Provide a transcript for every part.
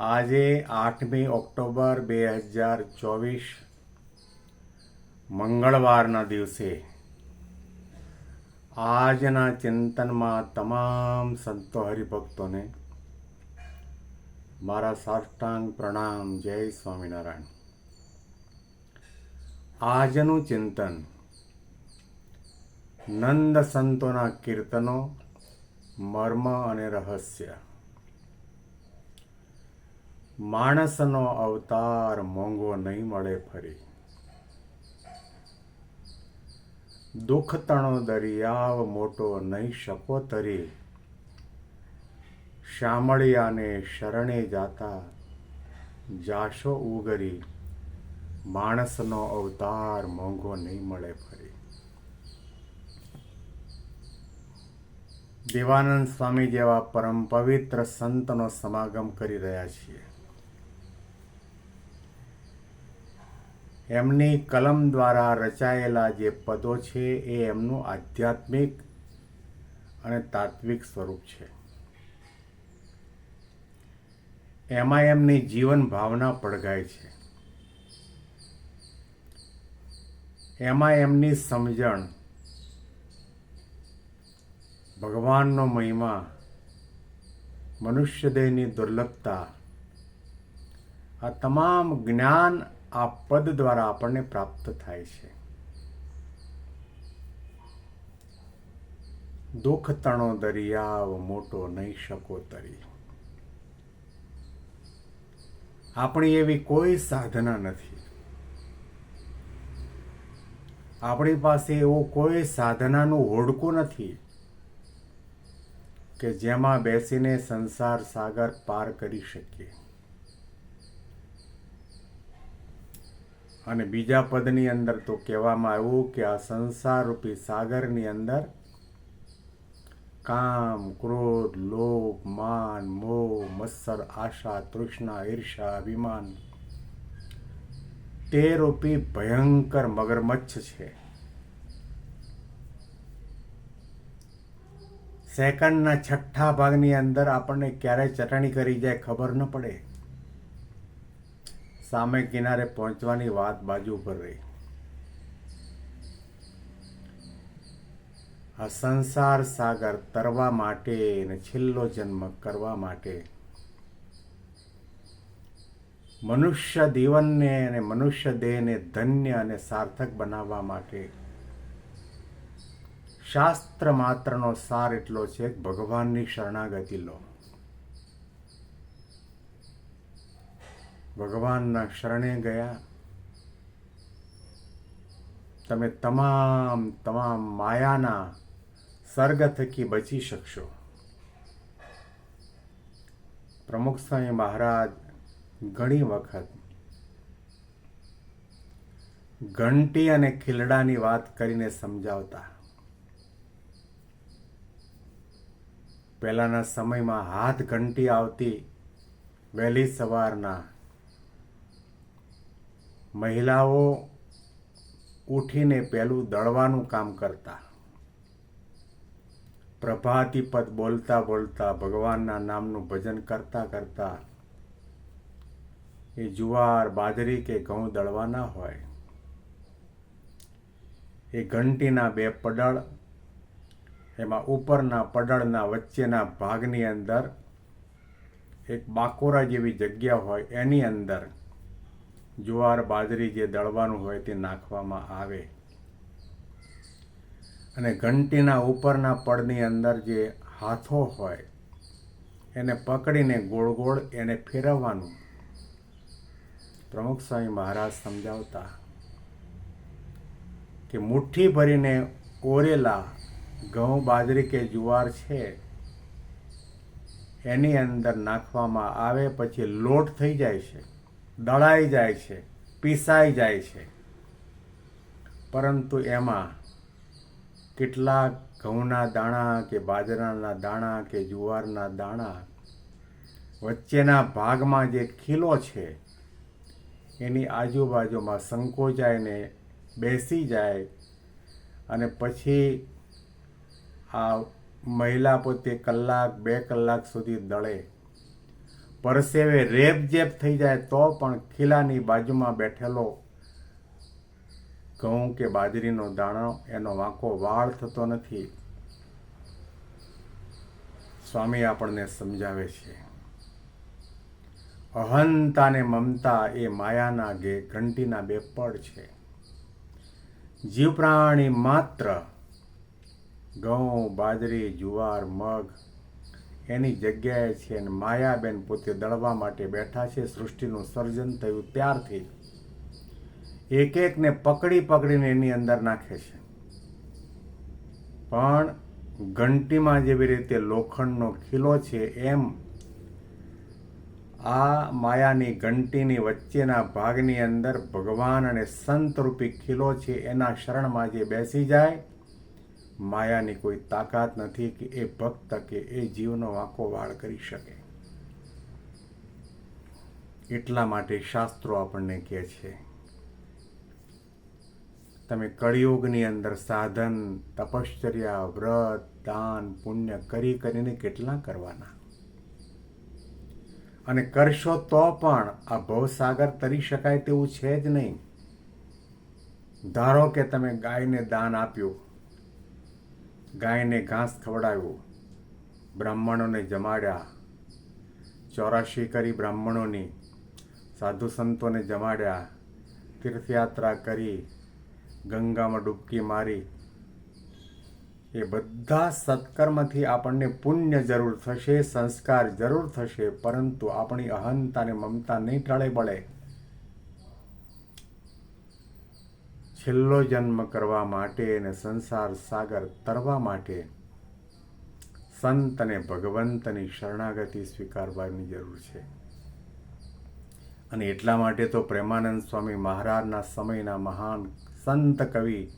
આજે આઠમી ઓક્ટોબર બે હજાર ચોવીસ, મંગળવારના દિવસે. આજના ચિંતનમાં તમામ સંતો હરિભક્તોને મારા સાષ્ટાંગ પ્રણામ, જય સ્વામિનારાયણ. આજનું ચિંતન નંદ સંતોના કીર્તનો, મર્મ અને રહસ્ય. માણસનો અવતાર મોંઘો નહીં મળે ફરી. દુઃખ તણો દરિયાવ મોટો નહીં શકો તરી. શામળિયાને શરણે જાતા જાશો ઉગરી. માણસનો અવતાર મોંઘો નહીં મળે ફરી. દેવાનંદ સ્વામી જેવા પરમ પવિત્ર સંતનો સમાગમ કરી રહ્યા છીએ. એમની કલમ દ્વારા રચાયેલા જે પદો છે એ એમનું આધ્યાત્મિક અને તાત્વિક સ્વરૂપ છે. એમાં એમની જીવન ભાવના પડઘાય છે. એમાં એમની સમજણ, ભગવાનનો મહિમા મનુષ્ય દેહની દુર્લભતા, આ તમામ જ્ઞાન આ પદ દ્વારા આપણને પ્રાપ્ત થાય છે. દુઃખ તણો દરિયાવ મોટો નહીં શકો તરી. આપણી એવી કોઈ સાધના નથી. આપણી પાસે એવું કોઈ સાધનાનું હોડકું નથી કે જેમાં બેસીને સંસાર સાગર પાર કરી શકીએ. અને બીજા પદની અંદર તો કહેવામાં આવ્યું કે આ સંસાર રૂપી સાગરની અંદર કામ, ક્રોધ, લોભ, માન, મોહ, મત્સર, આશા, તૃષ્ણા ઈર્ષા અભિમાન, તે રૂપી ભયંકર મગરમચ્છ છે. સેકન્ડના છઠ્ઠા ભાગની અંદર આપણને ક્યારે ચટણી કરી જાય ખબર ન પડે. સામે કિનારે પહોંચવાની વાત બાજુ પર રહી. આ સંસાર સાગર તરવા માટે અને છેલ્લો જન્મ કરવા માટે. મનુષ્ય જીવનને અને મનુષ્ય દેહને ધન્ય અને સાર્થક બનાવવા માટે. શાસ્ત્ર માત્રનો સાર એટલો છે ભગવાનની શરણાગતિ લો. ભગવાનના શરણે ગયા. તમે તમામ તમામ માયાના સર્ગ થકી બચી શકશો. પ્રમુખ સ્વામી મહારાજ ઘણી વખત ઘંટી અને ખીલડાની વાત કરીને સમજાવતા. પહેલાના સમયમાં હાથ ઘંટી આવતી વહેલી સવારના મહિલાઓ ઉઠીને પહેલું દળવાનું કામ કરતા. પ્રભાતિપદ બોલતા બોલતા ભગવાનના નામનું ભજન કરતા કરતા એ જુવાર, બાજરી કે ઘઉં દળવાના હોય. એ ઘંટીના બે પડળ, એમાં ઉપરના પડળના વચ્ચેના ભાગની અંદર એક બાકોરા જેવી જગ્યા હોય એની અંદર જુવાર બાજરી જે દળવાનું હોય તે નાખવામાં આવે. અને ઘંટીના ઉપરના પડની અંદર જે હાથો હોય, એને પકડીને ગોળ ગોળ એને ફેરવવાનું. પ્રમુખ સ્વામી મહારાજ સમજાવતા કે મુઠ્ઠી ભરીને ઓરેલા ઘઉં, બાજરી કે જુવાર છે, એની અંદર નાખવામાં આવે પછી લોટ થઈ જાય છે. દળાઈ જાય છે, પીસાઈ જાય છે. પરંતુ એમાં કેટલાક ઘઉંના દાણા કે બાજરાના દાણા કે જુવારના દાણા વચ્ચેના ભાગમાં જે ખીલો છે, એની આજુબાજુમાં સંકોચાઈને બેસી જાય અને પછી આ મહિલા પોતે કલાક, બે કલાક સુધી દળે. પરસેવે રેપ જેપ થઈ જાય તો પણ ખીલાની બાજુમાં બેઠેલો ઘઉં કે બાજરીનો દાણો, એનો વાંકો વાળ થતો નથી. સ્વામી આપણને સમજાવે છે. અહંતા ને મમતા એ માયાના ગે, ઘંટીના બે પડ છે. જીવ પ્રાણી માત્ર ઘઉં, બાજરી, જુવાર, મગ એની જગ્યાએ છે અને માયાબેન પોતે દળવા માટે બેઠા છે, સૃષ્ટિનું સર્જન થયું ત્યારથી. એક એકને પકડી પકડીને એની અંદર નાખે છે. પણ ઘંટીમાં જેવી રીતે લોખંડનો ખીલો છે એમ, આ માયાની ઘંટીની વચ્ચેના ભાગની અંદર ભગવાન અને સંતરૂપી ખીલો છે એના શરણમાં જે બેસી જાય માયાની કોઈ તાકાત નથી કે એ ભક્ત કે એ જીવનો વાંકો વાળ કરી શકે. એટલા માટે શાસ્ત્રો આપણને કહે છે, તમે કળિયુગની અંદર સાધન, તપશ્ચર્યા, વ્રત, દાન, પુણ્ય કરી કરીને કેટલા કરવાના? અને કરશો તો પણ આ ભવસાગર તરી શકાય તેવું છે જ નહીં. ધારો કે તમે ગાયને દાન આપ્યું ગાયને ઘાસ ખવડાવ્યું. બ્રાહ્મણોને જમાડ્યા. ચોરાશી કરી બ્રાહ્મણોની. સાધુ સંતોને જમાડ્યા. તીર્થયાત્રા કરી, ગંગામાં ડૂબકી મારી. એ બધા સત્કર્મથી આપણને પુણ્ય જરૂર થશે, સંસ્કાર જરૂર થશે, પરંતુ આપણી અહંતા અને મમતા નહીં ટળે બળે. છેલ્લો જન્મ કરવા માટે અને સંસાર સાગર તરવા માટે સંત અને ભગવંતની શરણાગતિ સ્વીકારવાની જરૂર છે. અને એટલા માટે તો પ્રેમાનંદ સ્વામી મહારાજના સમયના મહાન સંત કવિ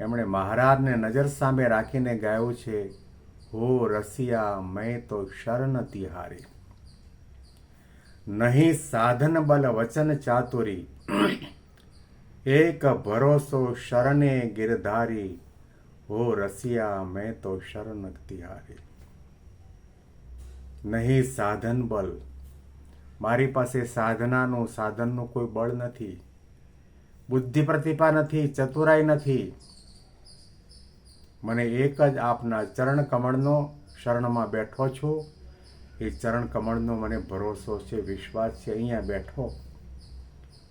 એમણે મહારાજને નજર સામે રાખીને ગાયું છે, હો રસિયા, મેં તો શરણ તિહારી. નહીં સાધન બલ વચન ચાતુરી. એક ભરોસો શરણે ગિરધારી. હો રસિયા, મેં તો શરણ તિહારી નહીં સાધન બલ. મારી પાસે સાધનાનું, સાધનનું કોઈ બળ નથી. બુદ્ધિ પ્રતિભા નથી, ચતુરાઈ નથી. મને એક જ આપના ચરણ કમળનો શરણમાં બેઠો છું. એ ચરણ કમળનો મને ભરોસો છે, વિશ્વાસ છે. અહીંયા બેઠો.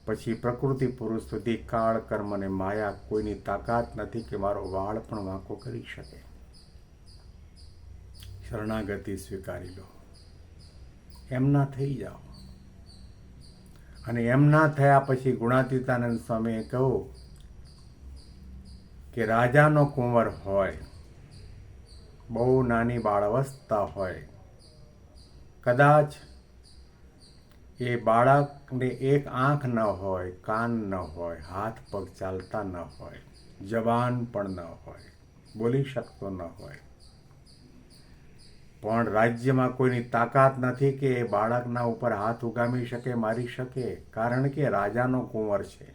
પછી પ્રકૃતિ પુરુષ સુધી કાળ, કર્મ અને માયા કોઈની તાકાત નથી કે મારો વાળ પણ વાંકો કરી શકે. શરણાગતિ સ્વીકારી લો. એમના થઈ જાઓ. અને એમના થયા પછી ગુણાતીતાનંદ સ્વામીએ કહ્યું કે રાજાનો કુંવર હોય, બહુ નાની બાળાવસ્થા હોય, કદાચ એ બાળકને એક આંખ ન હોય, કાન ન હોય, હાથ પગ ચાલતા ન હોય, જવાન પણ ન હોય, બોલી શકતો ન હોય. પણ રાજ્યમાં કોઈની તાકાત નથી કે એ બાળકના ઉપર હાથ ઉગામી શકે, મારી શકે, કારણ કે રાજાનો કુંવર છે.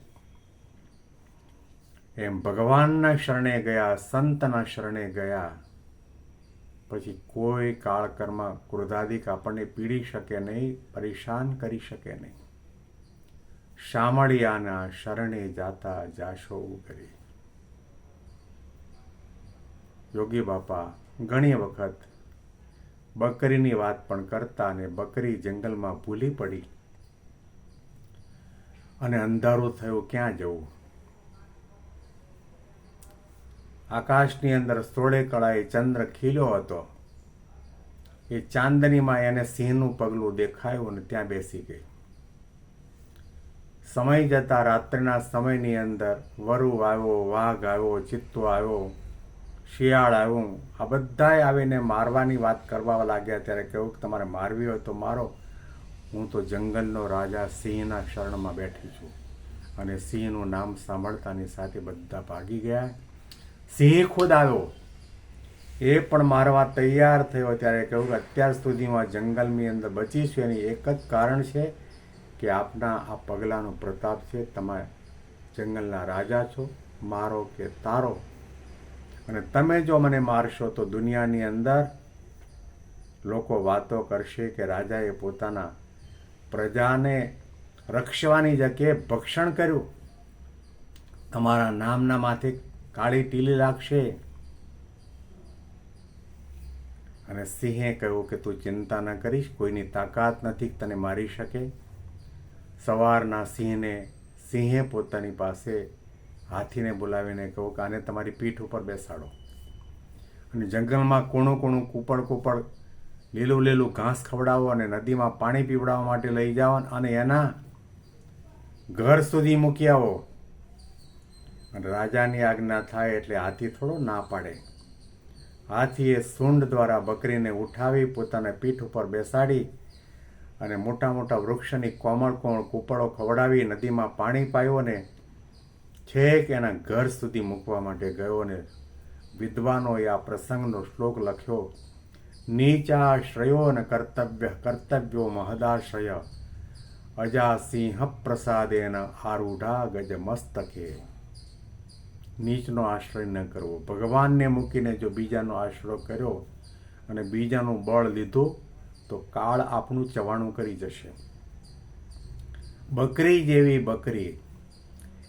એમ ભગવાનના શરણે ગયા, સંતના શરણે ગયા પછી કોઈ કાળકર્મ ક્રોધાદિક આપણને પીડી શકે નહીં, પરેશાન કરી શકે નહીં. શામળિયાના શરણે જાતા જાશો કરી યોગી બાપા, ઘણી વખત બકરીની વાત પણ કરતા અને બકરી જંગલમાં ભૂલી પડી. અને અંધારું થયું ક્યાં જવું? આકાશની અંદર સોળે કળાએ ચંદ્ર ખીલ્યો હતો. એ ચાંદનીમાં એને સિંહનું પગલું દેખાયું અને ત્યાં બેસી ગઈ. સમય જતા રાત્રિના સમયની અંદર વરુ આવ્યો, વાઘ આવ્યો, ચિત્તો આવ્યો, શિયાળ આવ્યું. આ બધાએ આવીને મારવાની વાત કરવા લાગ્યા. ત્યારે કેવું કે તમારે મારવી હોય તો મારો. હું તો જંગલનો રાજા સિંહના શરણમાં બેઠી છું. અને સિંહનું નામ સાંભળતાની સાથે બધા ભાગી ગયા. સિંહ ખુદ આવ્યો એ પણ મારવા તૈયાર થયો ત્યારે કહ્યું કે અત્યાર સુધીમાં જંગલની અંદર બચીશું એની એક જ કારણ છે કે આપના આ પગલાંનો પ્રતાપ છે. તમે જંગલના રાજા છો. મારો કે તારો. અને તમે જો મને મારશો તો દુનિયાની અંદર લોકો વાતો કરશે કે રાજાએ પોતાના પ્રજાને રક્ષવાની જગ્યાએ ભક્ષણ કર્યું. તમારા નામના માથે કાળી ટીલી લાગશે. અને સિંહે કહ્યું કે, તું ચિંતા ન કરીશ, કોઈની તાકાત નથી તને મારી શકે. સવારના સિંહને, સિંહે પોતાની પાસે હાથીને બોલાવીને કહ્યું કે, આને તમારી પીઠ ઉપર બેસાડો. અને જંગલમાં કોણું કોણું કૂપડ કૂપડ લીલું લીલું ઘાસ ખવડાવો અને નદીમાં પાણી પીવડાવવા માટે લઈ જાઓ અને એના ઘર સુધી મૂકી આવો. અને રાજાની આજ્ઞા થાય એટલે હાથી થોડો ના પાડે. હાથીએ સૂંડ દ્વારા બકરીને ઉઠાવી, પોતાના પીઠ ઉપર બેસાડી અને મોટા મોટા વૃક્ષની કોમળ કોમળ કૂપળો ખવડાવી નદીમાં પાણી પાયો અને છેક એના ઘર સુધી મૂકવા માટે ગયો અને વિદ્વાનોએ આ પ્રસંગનો શ્લોક લખ્યો, નીચાશ્રયો અને કર્તવ્ય, કર્તવ્યો મહદાશ્રય અજાસિંહ પ્રસાદેન આરૂઢા ગજ મસ્તકે નીચનો આશ્રય ન કરવો. ભગવાનને મૂકીને જો બીજાનો આશ્રય કર્યો અને બીજાનું બળ લીધું, તો કાળ આપણું ચવાણું કરી જશે. બકરી જેવી બકરી.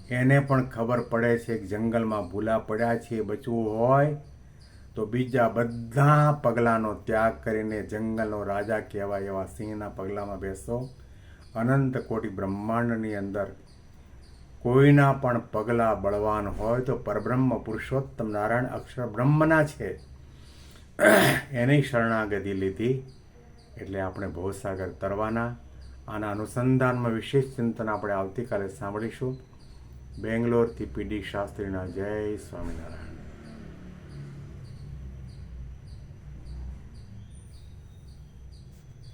એને પણ ખબર પડે છે કે જંગલમાં ભૂલા પડ્યા છે, બચવું હોય, તો બીજા બધા પગલાંનો ત્યાગ કરીને જંગલનો રાજા કહેવાય એવા સિંહના પગલામાં બેસો. અનંત કોટી બ્રહ્માંડની અંદર કોઈના પણ પગલાં બળવાન હોય તો પરબ્રહ્મ પુરુષોત્તમ નારાયણ અક્ષર બ્રહ્મના છે. એની શરણાગતિ લીધી એટલે આપણે ભવસાગર તરવાના. આના અનુસંધાનમાં વિશેષ ચિંતન આપણે આવતીકાલે સાંભળીશું. બેંગ્લોરથી પીડી શાસ્ત્રીના જય સ્વામિનારાયણ.